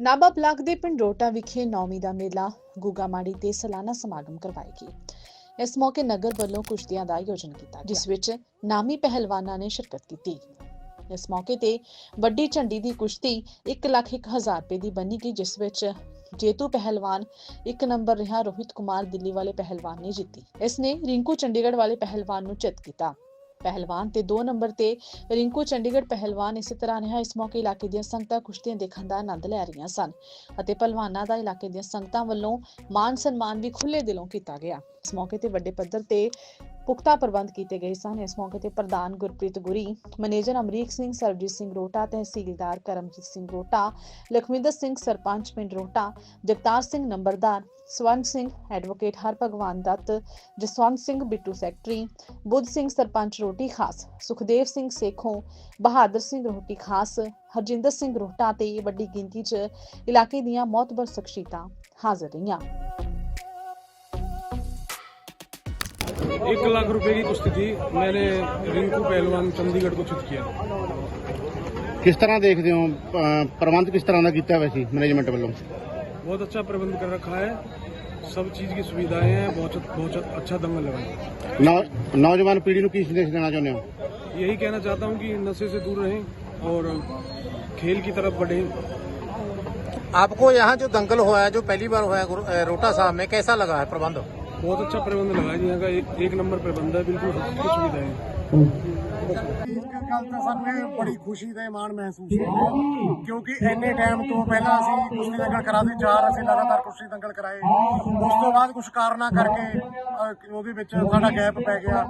Nabha block ਦੇ ਪਿੰਡ ਰੋਟਾ ਵਿਖੇ ਨੌਵੀਂ ਦਾ ਮੇਲਾ ਗੁੱਗਾ ਮਾੜੀ ਤੇ ਸਾਲਾਨਾ ਸਮਾਗਮ ਕਰਵਾਏ ਗਏ ਇਸ ਮੌਕੇ ਨਗਰ ਵੱਲੋਂ ਕੁਸ਼ਤੀਆਂ ਦਾ ਆਯੋਜਨ ਕੀਤਾ ਜਿਸ ਵਿੱਚ ਨਾਮੀ ਪਹਿਲਵਾਨਾਂ ਨੇ ਸ਼ਿਰਕਤ ਕੀਤੀ। ਇਸ ਮੌਕੇ ਤੇ ਵੱਡੀ ਝੰਡੀ ਦੀ ਕੁਸ਼ਤੀ 1 ਲੱਖ 1000 ਰੁਪਏ ਦੀ ਬਣੀ ਗਈ, ਜਿਸ ਵਿੱਚ ਜੇਤੂ ਪਹਿਲਵਾਨ, ਇੱਕ ਨੰਬਰ ਰਿਹਾ ਰੋਹਿਤ ਕੁਮਾਰ, ਦਿੱਲੀ ਵਾਲੇ ਪਹਿਲਵਾਨ ਨੇ ਜਿੱਤੀ। ਇਸ ਨੇ ਰਿੰਕੂ ਚੰਡੀਗੜ੍ਹ ਵਾਲੇ ਪਹਿਲਵਾਨ ਨੂੰ ਚਿੱਤ ਕੀਤਾ। ਪਹਿਲਵਾਨ ਤੇ 2 ਨੰਬਰ ਤੇ ਰਿੰਕੂ ਚੰਡੀਗੜ੍ਹ ਪਹਿਲਵਾਨ ਇਸੇ ਤਰ੍ਹਾਂ ਰਿਹਾ ਇਸ ਮੌਕੇ ਇਲਾਕੇ ਦੀਆਂ ਸੰਗਤਾਂ ਕੁਸ਼ਤੀਆਂ ਦੇਖਣ ਦਾ ਆਨੰਦ ਲੈ ਰਹੀਆਂ ਸਨ ਅਤੇ ਪਹਿਲਵਾਨਾਂ ਦਾ ਇਲਾਕੇ ਦੀਆਂ ਸੰਗਤਾਂ ਵੱਲੋਂ ਮਾਨ ਸਨਮਾਨ ਵੀ ਖੁੱਲੇ ਦਿਲੋਂ ਕੀਤਾ ਗਿਆ। ਇਸ ਮੌਕੇ ਤੇ ਵੱਡੇ ਪੱਧਰ ਤੇ ਪੁਖਤਾ ਪ੍ਰਬੰਧ ਕੀਤੇ ਗਏ ਸਨ। ਇਸ ਮੌਕੇ ਤੇ ਪ੍ਰਧਾਨ ਗੁਰਪ੍ਰੀਤ ਗੁਰੀ, ਮੈਨੇਜਰ ਅਮਰੀਕ ਸਿੰਘ ਸਰਜੀਤ ਸਿੰਘ ਰੋਟਾ ਤਹਿਸੀਲਦਾਰ ਕਰਮਜੀਤ ਸਿੰਘ ਰੋਟਾ ਲਖਵਿੰਦਰ ਸਿੰਘ, ਸਰਪੰਚ ਪਿੰਡ ਰੋਟਾ ਜਗਤਾਰ ਸਿੰਘ ਨੰਬਰਦਾਰ ਸਵਰਨ ਸਿੰਘ, ਐਡਵੋਕੇਟ ਹਰਭਗਵਾਨ ਦੱਤ, ਜਸਵੰਤ ਸਿੰਘ ਬਿੱਟੂ ਸੈਕਟਰੀ, ਬੁੱਧ ਸਿੰਘ, ਸਰਪੰਚ ਰੋਟੀ ਖਾਸ, ਸੁਖਦੇਵ ਸਿੰਘ ਸੇਖੋਂ, ਬਹਾਦਰ ਸਿੰਘ ਰੋਟੀ ਖਾਸ, ਹਰਜਿੰਦਰ ਸਿੰਘ ਰੋਹਟਾ ਤੇ ਵੱਡੀ ਗਿਣਤੀ 'ਚ ਇਲਾਕੇ ਦੀਆਂ ਮੌਤਬਰ ਸ਼ਖਸੀਅਤਾਂ ਹਾਜ਼ਰ ਰਹੀਆਂ। एक लाख रुपए की कुश्ती थी मैंने रिंकू पहलवान चंडीगढ़ को चित किया ਕਿਸ ਤਰ੍ਹਾਂ ਦੇਖਦੇ ਹੋ ਅ, ਪ੍ਰਬੰਧ ਕਿਸ ਤਰ੍ਹਾਂ ਦਾ ਕੀਤਾ ਵੈਸੇ ਮੈਨੇਜਮੈਂਟ ਵੱਲੋਂ बहुत अच्छा प्रबंध कर रखा है सब चीज की सुविधाएं हैं बहुत बहुत अच्छा दंगल लगा है। ਨੌ- ਨੌਜਵਾਨ ਪੀੜ੍ਹੀ ਨੂੰ ਕੀ ਸੰਦੇਸ਼ ਦੇਣਾ ਚਾਹੁੰਦੇ ਹੋ यही कहना चाहता हूँ कि नशे से दूर रहें और खेल की तरफ बढ़ें आपको यहाँ जो दंगल हुआ है जो पहली बार हुआ है गुरु- अ, रोटा साहब में कैसा लगा है प्रबंध बहुत अच्छा प्रबंध लगा है यहाँ का एक, एक नंबर प्रबंध है बिल्कुल सब कुछ सुविधाएं हैं ਇਸ ਗੱਲ ਤਾਂ ਸਾਨੂੰ ਇਹ ਬੜੀ ਖੁਸ਼ੀ ਤੇ ਮਾਣ ਮਹਿਸੂਸ ਹੁੰਦਾ ਕਿਉਂਕਿ ਇੰਨੇ ਟਾਈਮ ਤੋਂ ਪਹਿਲਾਂ ਅਸੀਂ ਕੁਸ਼ਤੀ ਦੰਗਲ ਕਰਾਦੇ ਚਾਰ ਅਸੀਂ ਲਗਾਤਾਰ ਕੁਸ਼ਤੀ ਦੰਗਲ ਕਰਾਏ ਉਸ ਤੋਂ ਬਾਅਦ ਕੁਝ ਕਾਰਨਾਂ ਕਰਕੇ ਅਹ, ਉਹਦੇ ਵਿੱਚ ਸਾਡਾ ਗੈਪ ਪੈ ਗਿਆ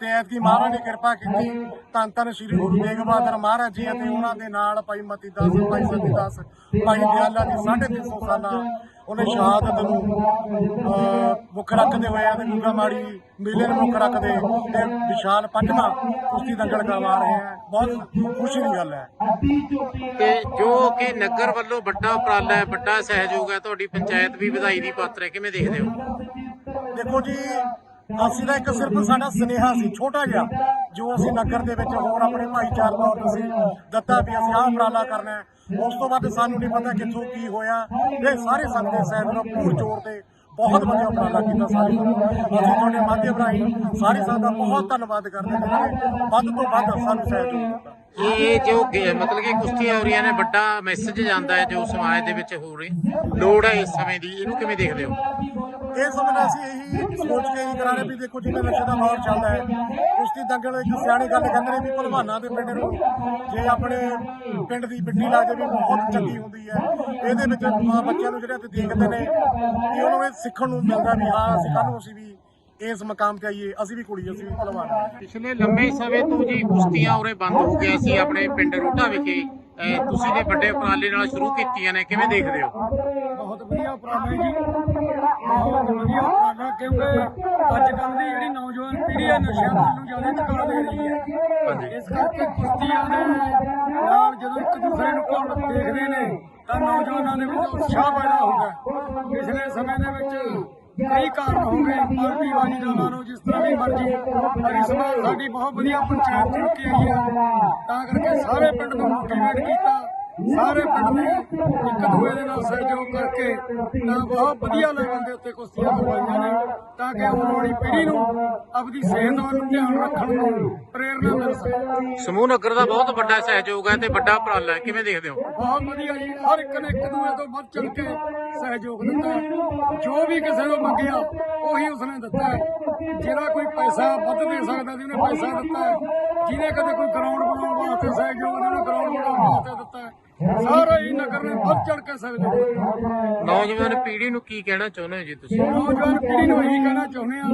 ਤੇ ਐਤਕੀ ਮਹਾਰਾਜ ਨੇ ਕਿਰਪਾ ਕੀਤੀ ਧੰਨ ਧੰਨ ਸ੍ਰੀ ਗੁਰੂ ਤੇਗ ਬਹਾਦਰ ਮਹਾਰਾਜ ਜੀ ਅਤੇ ਉਹਨਾਂ ਦੇ ਨਾਲ ਭਾਈ ਮਤੀ ਦਾਸ ਭਾਈ ਸਤੀ ਦਾਸ ਭਾਈ ਦਿਆਲਾ ਦੀ 350 ਸਾਲਾਂ ਉਹਨੇ ਸ਼ਹਾਦਤ ਨੂੰ ਮੁੱਖ ਰੱਖਦੇ ਹੋਏ ਆ ਤੇ ਗੁੱਗਾ ਮਾੜੀ ਮੇਲੇ ਨੂੰ ਮੁੱਖ ਰੱਖਦੇ ਤੇ ਵਿਸ਼ਾਲ ਪੰਜਵਾਂ ਕੁਸ਼ਤੀ ਦੰਗਲ ਕਰਵਾ ਰਹੇ ਆ। ਬਹੁਤ ਖੁਸ਼ੀ ਦੀ ਗੱਲ ਹੈ। ਤੇ ਜੋ ਕਿ ਨਗਰ ਵੱਲੋਂ ਵੱਡਾ ਉਪਰਾਲਾ ਹੈ ਵੱਡਾ ਸਹਿਯੋਗ ਹੈ ਤੁਹਾਡੀ ਪੰਚਾਇਤ ਵੀ ਵਧਾਈ ਦੀ ਪਾਤਰ ਹੈ ਕਿਵੇਂ ਦੇਖਦੇ ਹੋ? ਦੇਖੋ ਜੀ ਅਸੀਂ ਦਾ ਇੱਕ ਸਿਰਫ ਸਾਡਾ ਸੁਨੇਹਾ ਸੀ ਛੋਟਾ ਜਿਹਾ ਜੋ ਅਸੀਂ ਨਗਰ ਦੇ ਵਿੱਚ ਹੋਰ ਆਪਣੇ ਭਾਈਚਾਰੇ ਤੇ ਅਸੀਂ ਦਿੱਤਾ ਵੀ ਅਸੀਂ ਆਹ ਉਪਰਾਲਾ ਕਰਨਾ ਹੈ। ਉਸ ਤੋਂ ਬਾਅਦ ਸਾਨੂੰ ਨਹੀਂ ਪਤਾ ਕਿੱਥੋਂ ਕੀ ਹੋਇਆ। ਇਹ ਸਾਰੇ ਸੰਗਤ ਦੇ ਸਹਿਯੋਗ ਪੂਰ ਜੋਰ ਤੇ ਬਹੁਤ ਵਧੀਆ ਉਪਰਾਲਾ ਕੀਤਾ ਸਾਰੇ ਅਸੀਂ ਤੁਹਾਡੇ ਮਾਧਿਅਮ ਰਾਹੀਂ ਸਾਰੇ ਸੰਗਤ ਦਾ ਬਹੁਤ ਧੰਨਵਾਦ ਕਰਦੇ ਹਾਂ। ਵੱਧ ਤੋਂ ਵੱਧ ਸਾਨੂੰ ਸਹਿਯੋਗ ਇਹ ਜੋ ਮਤਲਬ ਕਿ ਕੁਸ਼ਤੀਆਂ ਹੋ ਰਹੀਆਂ ਨੇ, ਵੱਡਾ ਮੈਸੇਜ ਜਾਂਦਾ ਹੈ ਜੋ ਸਮਾਜ ਦੇ ਵਿੱਚ ਹੋ ਰਹੀ। ਲੋੜ ਹੈ ਇਸ ਸਮੇਂ ਦੀ, ਇਹਨੂੰ ਕਿਵੇਂ ਦੇਖਦੇ ਹੋ? ਇਹ ਸਮਝਣਾ ਅਸੀਂ ਇਹੀ ਸੋਚ ਕੇ ਹੀ ਕਰਾ ਵੀ ਦੇਖੋ ਜਿਵੇਂ ਨਸ਼ੇ ਦਾ ਦੌਰ ਚੱਲਦਾ ਹੈ, ਕੁਸ਼ਤੀ ਦੰਗਲ ਇੱਕ ਸਿਆਣੀ ਗੱਲ ਕਹਿੰਦੇ ਨੇ ਵੀ ਭਲਵਾਨਾਂ ਦੇ ਪਿੰਡ ਨੂੰ ਜੇ ਆਪਣੇ ਪਿੰਡ ਦੀ ਬਿੱਟੀ ਲਾ ਕੇ ਵੀ ਬਹੁਤ ਚੰਗੀ ਹੁੰਦੀ ਹੈ, ਇਹਦੇ ਵਿੱਚ ਅਹ ਬੱਚਿਆਂ ਨੂੰ ਜਿਹੜੇ ਇੱਥੇ ਦੇਖਦੇ ਨੇ ਕਿ ਉਹਨਾਂ ਇਹ ਸਿੱਖਣ ਨੂੰ ਮਿਲਦਾ ਵੀ ਹਾਂ, ਅਸੀਂ ਕੱਲ੍ਹ ਨੂੰ ਅਸੀਂ ਵੀ ਇਸ ਮਕਾਮ ਤੇ ਆਈਏ, ਅਸੀਂ ਵੀ ਕੁੜੀ, ਅਸੀਂ ਵੀ ਭਲਵਾਨ। ਪਿਛਲੇ ਲੰਮੇ ਸਮੇਂ ਤੋਂ ਜੀ ਕੁਸ਼ਤੀਆਂ ਉਰੇ ਬੰਦ ਹੋ ਗਿਆ ਸੀ ਆਪਣੇ ਪਿੰਡ ਰੋਟਾ ਵਿਖੇ। ਤੁਸੀਂ ਨੇ ਵੱਡੇ ਉਪਰਾਲੇ ਨਾਲ ਸ਼ੁਰੂ ਕੀਤੀਆਂ ਨੇ ਕਿਵੇਂ ਦੇਖਦੇ ਹੋ? ਬਹੁਤ ਵਧੀਆ ਉਪਰਾਲਾ ਜੀ। ਬਹੁਤ ਵਧੀਆ ਉਪਰਾਲਾ ਕਿਉਂਕਿ ਅੱਜ ਕੱਲ੍ਹ ਦੀ ਜਿਹੜੀ ਨੌਜਵਾਨ ਪੀੜ੍ਹੀ ਹੈ ਨਸ਼ਿਆਂ ਵੱਲ ਨੂੰ ਜ਼ਿਆਦਾ ਝੁਕਾਅ ਦੇ ਰਹੀ ਹੈ। ਇਸ ਕਰਕੇ ਕੁਸ਼ਤੀਆਂ ਦੇ ਨਾਲ ਜਦੋਂ ਇੱਕ ਦੂਸਰੇ ਨੂੰ ਘੁਲ ਦੇਖਦੇ ਨੇ ਤਾਂ ਨੌਜਵਾਨਾਂ ਦੇ ਵਿੱਚ ਉਤਸ਼ਾਹ ਪੈਦਾ ਹੁੰਦਾ। ਪਿਛਲੇ ਸਮੇਂ ਦੇ ਵਿੱਚ ਕਈ ਕਾਰਨ ਹੋ ਗਏ ਪਾਰਟੀਬਾਜ਼ੀ ਦਾ ਮਾਰੋ ਜਿਸ ਤਰ੍ਹਾਂ ਵੀ ਮਰਜ਼ੀ। ਪਰ ਇਸ ਵਾਰ ਸਾਡੀ ਬਹੁਤ ਵਧੀਆ ਪੰਚਾਇਤ ਚੁਣ ਕੇ ਆਈ ਹੈ ਤਾਂ ਕਰਕੇ ਸਾਰੇ ਪਿੰਡ ਨੂੰ ਮੋਟੀਵੇਟ ਕੀਤਾ। ਸਾਰੇ ਪਿੰਡ ਨੇ ਇੱਕ ਦੂਏ ਦੇ ਨਾਲ ਸਹਿਯੋਗ ਕਰਕੇ ਤਾਂ ਬਹੁਤ ਵਧੀਆ ਲੈਵਲ ਦੇ ਉੱਤੇ ਕੁਸ਼ਤੀਆਂ ਕਰਵਾਈਆਂ ਨੇ ਤਾਂ ਕਿ ਆਉਣ ਵਾਲੀ ਪੀੜ੍ਹੀ ਨੂੰ ਆਪਣੀ ਸਿਹਤ ਵੱਲ ਧਿਆਨ ਰੱਖਣ ਨੂੰ ਪ੍ਰੇਰਨਾ ਮਿਲ ਸਕੇ ਸਮੂਹ ਨਗਰ ਦਾ ਬਹੁਤ ਵੱਡਾ ਸਹਿਯੋਗ ਹੈ ਤੇ ਵੱਡਾ ਉਪਰਾਲਾ ਹੈ ਕਿਵੇਂ ਦੇਖਦੇ ਹੋ ਬਹੁਤ ਵਧੀਆ ਜੀ ਹਰ ਇੱਕ ਨੇ ਇੱਕ ਦੂਏ ਤੋਂ ਵੱਧ ਚੜ ਕੇ ਸਹਿਯੋਗ ਦਿੱਤਾ। ਜੋ ਵੀ ਕਿਸੇ ਨੂੰ ਮੰਗਿਆ ਉਹੀ ਉਸਨੇ ਦਿੱਤਾ। ਜਿਹੜਾ ਕੋਈ ਪੈਸਾ ਵੱਧ ਦੇ ਸਕਦਾ ਸੀ ਉਹਨੇ ਪੈਸਾ ਦਿੱਤਾ। ਜਿਹਨੇ ਕਦੇ ਕੋਈ ਗਰਾਊਂਡ ਬਣਾਉਣ ਵਾਸਤੇ ਸਹਿਯੋਗ ਉਹਨੇ ਗਰਾਊਂਡ ਬਣਾਉਣ ਵਾਸਤੇ ਦਿੱਤਾ। ਸਾਰਾ ਹੀ ਨਗਰ ਨੇ ਵੱਧ ਚੜ ਕੇ ਦਿੱਤਾ ਨੌਜਵਾਨ ਪੀੜ੍ਹੀ ਨੂੰ ਕੀ ਕਹਿਣਾ ਚਾਹੁੰਦੇ ਹੋ ਜੀ ਤੁਸੀਂ? ਨੌਜਵਾਨ ਪੀੜ੍ਹੀ ਨੂੰ ਇਹੀ ਕਹਿਣਾ ਚਾਹੁੰਦੇ ਆ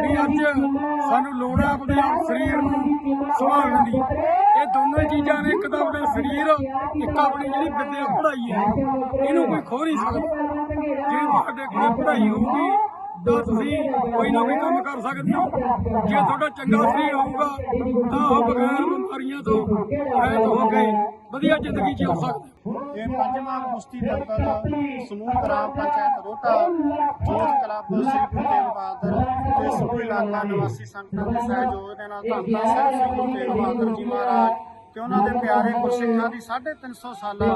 ਵੀ ਅੱਜ ਸਾਨੂੰ ਲੋੜ ਹੈ ਆਪਣੇ ਆਪ ਸਰੀਰ ਨੂੰ ਸੰਭਾਲਣ ਦੀ। ਇਹ ਦੋਨੋਂ ਚੀਜ਼ਾਂ ਨੇ ਇੱਕ ਤਾਂ ਆਪਣਾ ਸਰੀਰ ਇੱਕ ਆਪਣੀ ਜਿਹੜੀ ਵਿਦਿਆ ਪੜ੍ਹਾਈ ਹੈ। ਇਹਨੂੰ ਕੋਈ ਖੋ ਨਹੀਂ ਸਕਦਾ। ਜੇ ਤੁਹਾਡੇ ਕੋਲ ਪੜ੍ਹਾਈ ਹੋਊਗੀ ਤਾਂ ਤੁਸੀਂ ਕੋਈ ਨਾ ਕੋਈ ਕੰਮ ਕਰ ਸਕਦੇ ਹੋ। ਜੇ ਤੁਹਾਡਾ ਚੰਗਾ ਸਰੀਰ ਹੋਊਗਾ ਤਾਂ ਉਹ ਬਗੈਰ ਬਿਮਾਰੀਆਂ ਤੋਂ ਰਹਿਤ ਹੋ ਕੇ ਵਧੀਆ ਜ਼ਿੰਦਗੀ ਜਿਉ ਸਕਦੇ ਇਹ ਪੰਜਵਾਂ ਕੁਸ਼ਤੀ ਦੰਗਲ ਸਮੂਹ ਗ੍ਰਾਮ ਪੰਚਾਇਤ ਰੋਟਾ, ਜੋਤ ਕਲੱਬ ਸ੍ਰੀ ਗੁਰੂ ਤੇਗ ਬਹਾਦਰ ਤੇ ਸਮੂਹ ਇਲਾਕਾ ਨਿਵਾਸੀ ਸੰਗਤਾਂ ਦੇ ਸਹਿਯੋਗ ਦੇ ਨਾਲ ਧੰਨ ਧੰਨ ਸਾਹਿਬ ਸ੍ਰੀ ਗੁਰੂ ਤੇਗ ਬਹਾਦਰ ਜੀ ਮਹਾਰਾਜ ਤੇ ਉਹਨਾਂ ਦੇ ਪਿਆਰੇ ਗੁਰਸਿੱਖਾਂ ਦੀ 350 ਸਾਲਾ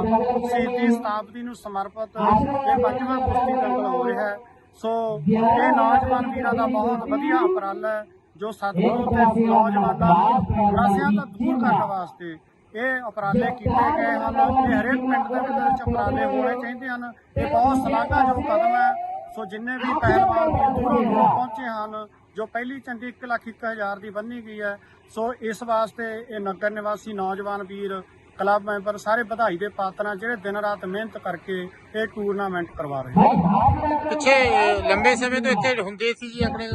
ਸ਼ਹੀਦੀ ਸ਼ਤਾਬਦੀ ਨੂੰ ਸਮਰਪਿਤ ਇਹ ਪੰਜਵਾਂ ਕੁਸ਼ਤੀ ਦੰਗਲ ਹੋ ਰਿਹਾ ਹੈ। ਸੋ ਇਹ ਨੌਜਵਾਨ ਵੀਰਾਂ ਦਾ ਬਹੁਤ ਵਧੀਆ ਉਪਰਾਲਾ ਹੈ, ਜੋ ਸਤਿਗੁਰੂ ਤੇ ਨੌਜਵਾਨਾਂ ਨੂੰ ਨਸ਼ਿਆਂ ਤੋਂ ਦੂਰ ਕਰਨ ਵਾਸਤੇ ਇਹ ਉਪਰਾਲੇ ਕੀਤੇ ਗਏ ਹਨ। ਇਹ ਹਰੇਕ ਪਿੰਡ ਦੇ ਵਿੱਚ ਉਪਰਾਲੇ ਹੋਣੇ ਚਾਹੀਦੇ ਹਨ। ਇਹ ਬਹੁਤ ਸ਼ਲਾਘਾਯੋਗ ਕਦਮ ਹੈ। ਸੋ ਜਿੰਨੇ ਵੀ ਪਹਿਲਵਾਨ ਵੀਰ ਦੂਰੋਂ ਦੂਰੋਂ ਪਹੁੰਚੇ ਹਨ, ਜੋ ਪਹਿਲੀ ਚੰਡੀ 1 ਲੱਖ 1 ਹਜ਼ਾਰ ਦੀ ਬੰਨੀ ਗਈ ਹੈ, ਸੋ ਇਸ ਵਾਸਤੇ ਇਹ ਨਗਰ ਨਿਵਾਸੀ ਨੌਜਵਾਨ ਵੀਰ ਕਲੱਬ ਮੈਂਬਰ ਸਾਰੇ ਵਧਾਈ ਦੇ ਪਾਤਰ ਹਨ ਜਿਹੜੇ ਦਿਨ ਰਾਤ ਮਿਹਨਤ ਕਰਕੇ ਇਹ ਟੂਰਨਾਮੈਂਟ ਕਰਵਾ ਰਹੇ ਪਿੱਛੇ ਲੰਬੇ ਸਮੇਂ ਤੋਂ ਇੱਥੇ ਹੁੰਦੇ ਸੀ ਜੀ ਆਪਣੇ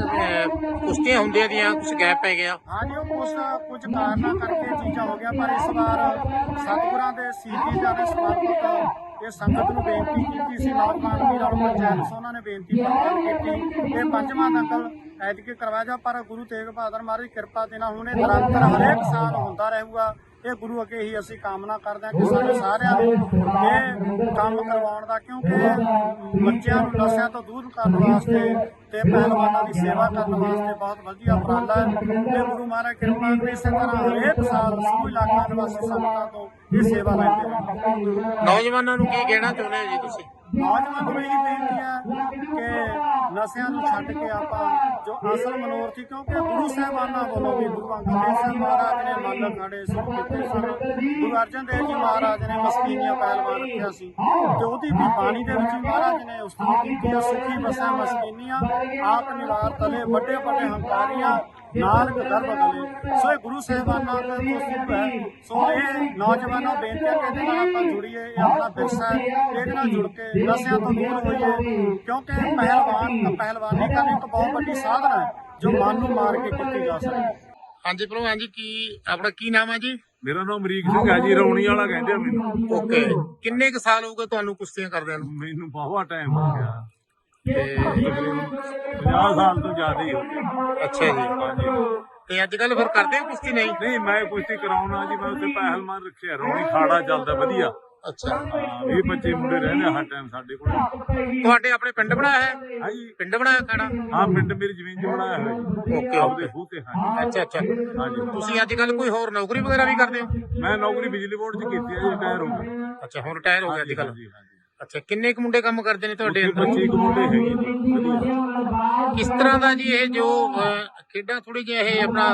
ਕੁਸ਼ਤੀਆਂ ਹੁੰਦੀਆਂ ਦੀਆਂ ਕੁਝ ਗੈਪ ਪੈ ਗਿਆ। ਹਾਂਜੀ ਉਹ ਕੁਛ ਕੁਝ ਕਾਰਨਾਂ ਕਰਕੇ ਚੀਜ਼ਾਂ ਹੋ ਗਿਆ ਪਰ ਇਸ ਵਾਰ ਸਤਿਗੁਰਾਂ ਦੇ ਸੀਤੀ ਦਾ ਦੇ ਸਮਰਪਿਤ ਇਹ ਸੰਗਤ ਨੂੰ ਬੇਨਤੀ ਕੀਤੀ ਸੀ ਨੌਜਵਾਨ ਵੀਰਾਂ ਨੂੰ ਪੰਚਾਇਤ ਸੋ ਉਹਨਾਂ ਨੇ ਬੇਨਤੀ ਕੀਤੀ ਇਹ ਪੰਜਵਾਂ ਨਕਲ ਐਤਕੀ ਕਰਵਾਇਆ ਜਾ ਪਰ ਗੁਰੂ ਤੇਗ ਬਹਾਦਰ ਮਹਾਰਾਜ ਕਿਰਪਾ ਦੇ ਨਾਲ ਹੁਣ ਇਹ ਨਿਰੰਤਰ ਹਰੇਕ ਸਾਲ ਹੁੰਦਾ ਰਹੂਗਾ। ਇਹ ਗੁਰੂ ਅੱਗੇ ਹੀ ਅਸੀਂ ਕਾਮਨਾ ਕਰਦੇ ਹਾਂ ਕਿ ਸਾਡੇ ਸਾਰਿਆਂ ਨੂੰ ਇਹ ਕੰਮ ਕਰਵਾਉਣ ਦਾ, ਕਿਉਂਕਿ ਬੱਚਿਆਂ ਨੂੰ ਨਸ਼ਿਆਂ ਤੋਂ ਦੂਰ ਕਰਨ ਵਾਸਤੇ ਤੇ ਪਹਿਲਵਾਨਾਂ ਦੀ ਸੇਵਾ ਕਰਨ ਵਾਸਤੇ ਬਹੁਤ ਵਧੀਆ ਉਪਰਾਲਾ ਹੈ। ਤੇ ਗੁਰੂ ਮਹਾਰਾਜ ਕਿਰਪਾ ਕਰੇ ਇਸੇ ਤਰ੍ਹਾਂ ਹਰੇਕ ਸਾਲ ਸਮੂਹ ਇਲਾਕਾ ਨਿਵਾਸੀ ਸੰਗਤਾਂ ਤੋਂ ਇਹ ਸੇਵਾ ਲੈਂਦੇ ਰਹਿਣ ਨੌਜਵਾਨਾਂ ਨੂੰ ਕੀ ਕਹਿਣਾ ਚਾਹੁੰਦੇ ਹੋ ਜੀ ਤੁਸੀਂ? ਨੌਜਵਾਨ ਨੂੰ ਇਹ ਬੇਨਤੀ ਹੈ ਕਿ ਨਸ਼ਿਆਂ ਨੂੰ ਛੱਡ ਕੇ ਆਪਾਂ ਜੋ ਅਸਲ ਮਨੋਰਥੀ ਕਿਉਂਕਿ ਗੁਰੂ ਸਾਹਿਬਾਨਾਂ ਵੱਲੋਂ ਵੀ ਗੁਰੂ ਅੰਗਦ ਦੇਵ ਸਾਹਿਬ ਮਹਾਰਾਜ ਨੇ ਮੱਲ ਖੜੇ ਸ਼ੁਰੂ ਕੀਤੇ ਸਨ। ਗੁਰੂ ਅਰਜਨ ਦੇਵ ਜੀ ਮਹਾਰਾਜ ਨੇ ਮਸਕੀਨੀਆਂ ਪਹਿਲਵਾਨ ਰੱਖਿਆ ਸੀ। ਤੇ ਉਹਦੀ ਵੀ ਬਾਣੀ ਦੇ ਵਿੱਚ ਮਹਾਰਾਜ ਨੇ ਉਸਤਤ ਕੀਤੀ ਹੈ ਸੁਖੀ ਬਸਾ ਮਸਕੀਨੀਆਂ ਆਪ ਨਿਵਾਰ ਤਲੇ ਵੱਡੇ ਵੱਡੇ ਹੰਕਾਰੀਆਂ ਨਾਨਕ ਦਰਬ ਗਲੇ ਸੋ ਇਹ ਗੁਰੂ ਸਾਹਿਬਾਨਾਂ ਦਾ ਦੋਸਤ ਹੈ। ਸੋ ਇਹ ਨੌਜਵਾਨਾਂ ਬੇਨਤੀ ਹੈ ਕਿ ਇਹਦੇ ਨਾਲ ਆਪਾਂ ਜੁੜੀਏ ਇਹ ਆਪਣਾ ਵਿਰਸਾ ਹੈ। ਇਹਦੇ ਨਾਲ ਜੁੜ ਕੇ ਨਸ਼ਿਆਂ ਤੋਂ ਦੂਰ ਹੋਈਏ। ਕਿਉਂਕਿ ਪਹਿਲਵਾਨ ਪਹਿਲਵਾਨੀ ਕਰਨੀ ਇੱਕ ਬਹੁਤ ਵੱਡੀ ਸਾਧਨ ਹੈ ਜੋ ਮਨ ਨੂੰ ਮਾਰ ਕੇ ਕੀਤੀ ਜਾ ਸਕਦੀ ਹੈ। ਹਾਂਜੀ ਪ੍ਰੋ ਹਾਂਜੀ ਕੀ ਆਪਣਾ ਕੀ ਨਾਮ ਹੈ ਜੀ? ਮੇਰਾ ਨਾਮ ਅਮਰੀਕ ਸਿੰਘ ਹੈ ਜੀ ਰੌਣੀ ਵਾਲਾ ਕਹਿੰਦੇ ਆ ਮੈਨੂੰ। ਓਕੇ। ਕਿੰਨੇ ਕੁ ਸਾਲ ਹੋ ਗਏ ਤੁਹਾਨੂੰ ਕੁਸ਼ਤੀਆਂ ਕਰਦਿਆਂ ਨੂੰ? ਮੈਨੂੰ ਬਹੁਤ ਟਾਈਮ ਹੋ ਗਿਆ। ਤੇ 50 ਸਾਲ ਤੋਂ ਜ਼ਿਆਦਾ ਹੀ ਹੋ ਗਿਆ ਅੱਛਾ ਜੀ। ਤੇ ਅੱਜ ਕੱਲ ਫਿਰ ਕਰਦੇ ਹੋ ਕੁਸ਼ਤੀ ਨਹੀਂ? ਨਹੀਂ ਮੈਂ ਕੁਸ਼ਤੀ ਕਰਾਉਣਾ ਜੀ ਮੈਂ ਉੱਥੇ ਪਹਿਲਵਾਨ ਰੱਖਿਆ ਰੌਣੀ ਖਾੜਾ ਚੱਲਦਾ ਵਧੀਆ। ਅੱਛਾ। ਇਹ ਬੱਚੇ ਮੁੰਡੇ ਰਹਿੰਦੇ ਹਰ ਟਾਈਮ ਸਾਡੇ ਕੋਲ। ਤੁਹਾਡੇ ਆਪਣੇ ਪਿੰਡ ਬਣਾਇਆ ਹੈ? ਹਾਂਜੀ ਪਿੰਡ ਬਣਾਇਆ ਖਾਣਾ ਹਾਂ ਪਿੰਡ ਮੇਰੀ ਜ਼ਮੀਨ 'ਚ ਬਣਾਇਆ ਹੋਇਆ ਜੀ। ਓਕੇ, ਆਪਦੇ। ਖੂਹ ਤੇ ਹਾਂ ਅੱਛਾ ਅੱਛਾ। ਹਾਂਜੀ ਤੁਸੀਂ ਅੱਜ ਕੱਲ ਕੋਈ ਹੋਰ ਨੌਕਰੀ ਵਗੈਰਾ ਵੀ ਕਰਦੇ ਹੋ? ਮੈਂ ਨੌਕਰੀ ਬਿਜਲੀ ਬੋਰਡ 'ਚ ਕੀਤੀ ਹੈ ਜੀ ਰਿਟਾਇਰ ਹੋ ਗਿਆ ਅੱਛਾ ਹੁਣ ਰਿਟਾਇਰ ਹੋ ਗਿਆ ਅੱਜ ਕੱਲ ਅੱਛਾ ਕਿੰਨੇ ਕੁ ਮੁੰਡੇ ਕੰਮ ਕਰਦੇ ਨੇ ਤੁਹਾਡੇ ਉੱਥੇ ਅੰਦਰ? 25 ਕੁ ਮੁੰਡੇ ਹੈਗੇ ਜੀ ਵਧੀਆ ਕਿਸ ਤਰ੍ਹਾਂ ਦਾ ਜੀ ਇਹ ਜੋ ਅਹ, ਖੇਡਾਂ ਥੋੜੀ ਜਿਹੀ ਇਹ ਆਪਣਾ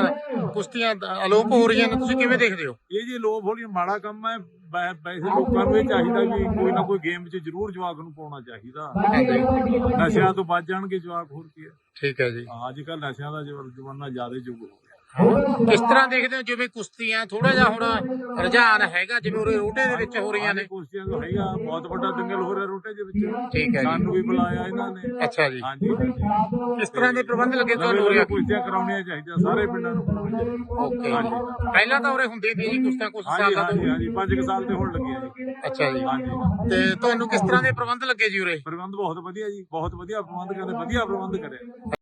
ਕੁਸ਼ਤੀਆਂ ਦ- ਅਲੋਪ ਹੋ ਰਹੀਆਂ ਨੇ ਤੁਸੀਂ ਕਿਵੇਂ ਦੇਖਦੇ ਹੋ? ਇਹ ਜੀ ਲੋਭ ਹੋਲੀ ਮਾੜਾ ਕੰਮ ਹੈ ਵੈ- ਵੈਸੇ ਲੋਕਾਂ ਨੂੰ ਇਹ ਚਾਹੀਦਾ ਵੀ ਕੋਈ ਨਾ ਕੋਈ ਗੇਮ 'ਚ ਜ਼ਰੂਰ ਜਵਾਕ ਨੂੰ ਪਾਉਣਾ ਚਾਹੀਦਾ। ਨਸ਼ਿਆਂ ਤੋਂ ਬਚ ਜਾਣਗੇ ਜਵਾਕ ਹੋਰ ਕੀ ਹੈ। ਠੀਕ ਹੈ ਜੀ। ਅੱਜ ਕੱਲ ਨਸ਼ਿਆਂ ਦਾ ਜ਼ਮਾਨਾ ਜ਼ਮਾਨਾ ਜ਼ਿਆਦਾ ਯੁੱਗ ਹੋ ਗਿਆ। ਕਿਸ ਤਰ੍ਹਾਂ ਦੇਖਦੇ ਹੋ ਜਿਵੇਂ ਕੁਸ਼ਤੀਆਂ ਥੋੜਾ ਜਿਹਾ ਹੁਣ ਰੁਝਾਨ ਹੈਗਾ ਜਿਵੇਂ ਉਰੇ ਰੋਟੇ ਦੇ ਵਿੱਚ ਹੋ ਰਹੀਆਂ ਨੇ? ਕੁਸ਼ਤੀਆਂ ਦਾ ਹੈਗਾ ਬਹੁਤ ਵੱਡਾ ਦੰਗਲ ਹੋ ਰਿਹਾ ਰੋਟੇ ਦੇ ਵਿੱਚ। ਠੀਕ ਹੈ ਜੀ। ਸਾਨੂੰ ਵੀ ਬੁਲਾਇਆ ਇਹਨਾਂ ਨੇ। ਅੱਛਾ ਜੀ। ਹਾਂਜੀ ਕਿਸ ਤਰ੍ਹਾਂ ਦੇ ਪ੍ਰਬੰਧ ਲੱਗੇ ਤੁਹਾਨੂੰ ਨਵੇਂ ਉਰੇ? ਕੁਸ਼ਤੀਆਂ ਕਰਾਉਣੀਆਂ ਚਾਹੀਦੀਆਂ ਸਾਰੇ ਪਿੰਡਾਂ ਨੂੰ ਕਰਾਉਣੀਆਂ ਚਾਹੀਦੀਆਂ। ਓਕੇ। ਪਹਿਲਾਂ ਤਾਂ ਉਰੇ ਹੁੰਦੇ ਸੀ ਜੀ ਕੁਸ਼ਤੀਆਂ ਕੁਛ ਹਾਂਜੀ ਸਾਲਾਂ ਹਾਂਜੀ ਤੋਂ ਹਾਂਜੀ 5 ਸਾਲ ਤੇ ਹੋਣ ਲੱਗੇ ਆ ਜੀ। ਅੱਛਾ ਜੀ। ਹਾਂਜੀ। ਤੇ ਤੁਹਾਨੂੰ ਕਿਸ ਤਰ੍ਹਾਂ ਦੇ ਪ੍ਰਬੰਧ ਲੱਗੇ ਜੀ ਉਰੇ? ਪ੍ਰਬੰਧ ਬਹੁਤ ਵਧੀਆ ਜੀ ਬਹੁਤ ਵਧੀਆ ਪ੍ਰਬੰਧ ਕਰਦੇ ਵਧੀਆ ਪ੍ਰਬੰਧ ਕਰਿਆ।